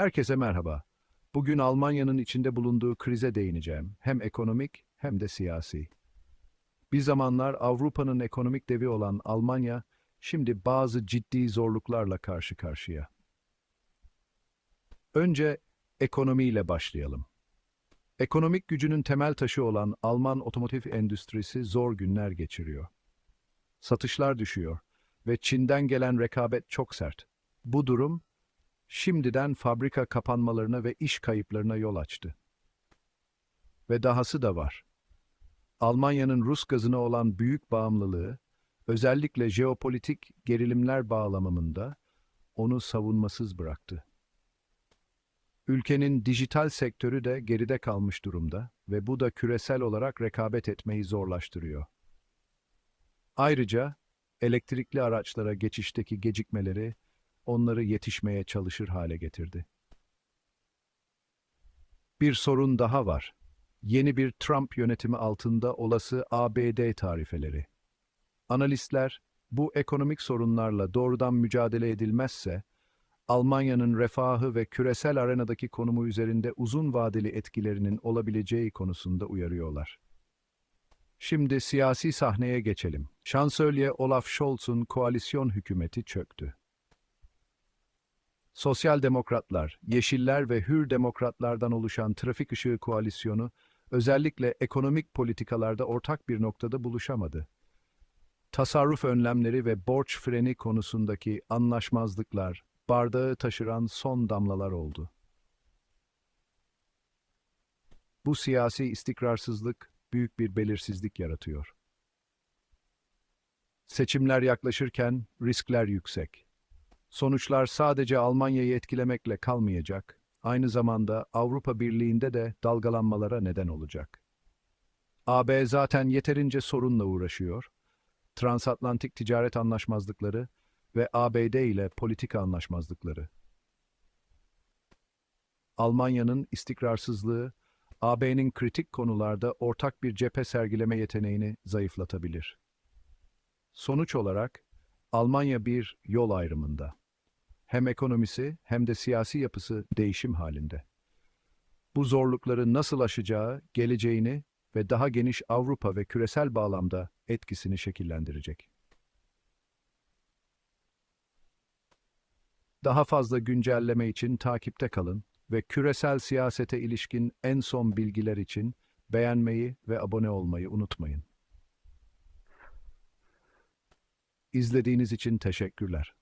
Herkese merhaba. Bugün Almanya'nın içinde bulunduğu krize değineceğim. Hem ekonomik hem de siyasi. Bir zamanlar Avrupa'nın ekonomik devi olan Almanya, şimdi bazı ciddi zorluklarla karşı karşıya. Önce ekonomiyle başlayalım. Ekonomik gücünün temel taşı olan Alman otomotiv endüstrisi zor günler geçiriyor. Satışlar düşüyor ve Çin'den gelen rekabet çok sert. Bu durum, şimdiden fabrika kapanmalarına ve iş kayıplarına yol açtı. Ve dahası da var. Almanya'nın Rus gazına olan büyük bağımlılığı, özellikle jeopolitik gerilimler bağlamında onu savunmasız bıraktı. Ülkenin dijital sektörü de geride kalmış durumda ve bu da küresel olarak rekabet etmeyi zorlaştırıyor. Ayrıca elektrikli araçlara geçişteki gecikmeleri onları yetişmeye çalışır hale getirdi. Bir sorun daha var. Yeni bir Trump yönetimi altında olası ABD tarifeleri. Analistler, bu ekonomik sorunlarla doğrudan mücadele edilmezse, Almanya'nın refahı ve küresel arenadaki konumu üzerinde uzun vadeli etkilerinin olabileceği konusunda uyarıyorlar. Şimdi siyasi sahneye geçelim. Şansölye Olaf Scholz'un koalisyon hükümeti çöktü. Sosyal Demokratlar, Yeşiller ve Hür Demokratlardan oluşan trafik ışığı koalisyonu, özellikle ekonomik politikalarda ortak bir noktada buluşamadı. Tasarruf önlemleri ve borç freni konusundaki anlaşmazlıklar, bardağı taşıran son damlalar oldu. Bu siyasi istikrarsızlık büyük bir belirsizlik yaratıyor. Seçimler yaklaşırken riskler yüksek. Sonuçlar sadece Almanya'yı etkilemekle kalmayacak, aynı zamanda Avrupa Birliği'nde de dalgalanmalara neden olacak. AB zaten yeterince sorunla uğraşıyor, transatlantik ticaret anlaşmazlıkları ve ABD ile politika anlaşmazlıkları. Almanya'nın istikrarsızlığı, AB'nin kritik konularda ortak bir cephe sergileme yeteneğini zayıflatabilir. Sonuç olarak, Almanya bir yol ayrımında. Hem ekonomisi hem de siyasi yapısı değişim halinde. Bu zorlukları nasıl aşacağı, geleceğini ve daha geniş Avrupa ve küresel bağlamda etkisini şekillendirecek. Daha fazla güncelleme için takipte kalın ve küresel siyasete ilişkin en son bilgiler için beğenmeyi ve abone olmayı unutmayın. İzlediğiniz için teşekkürler.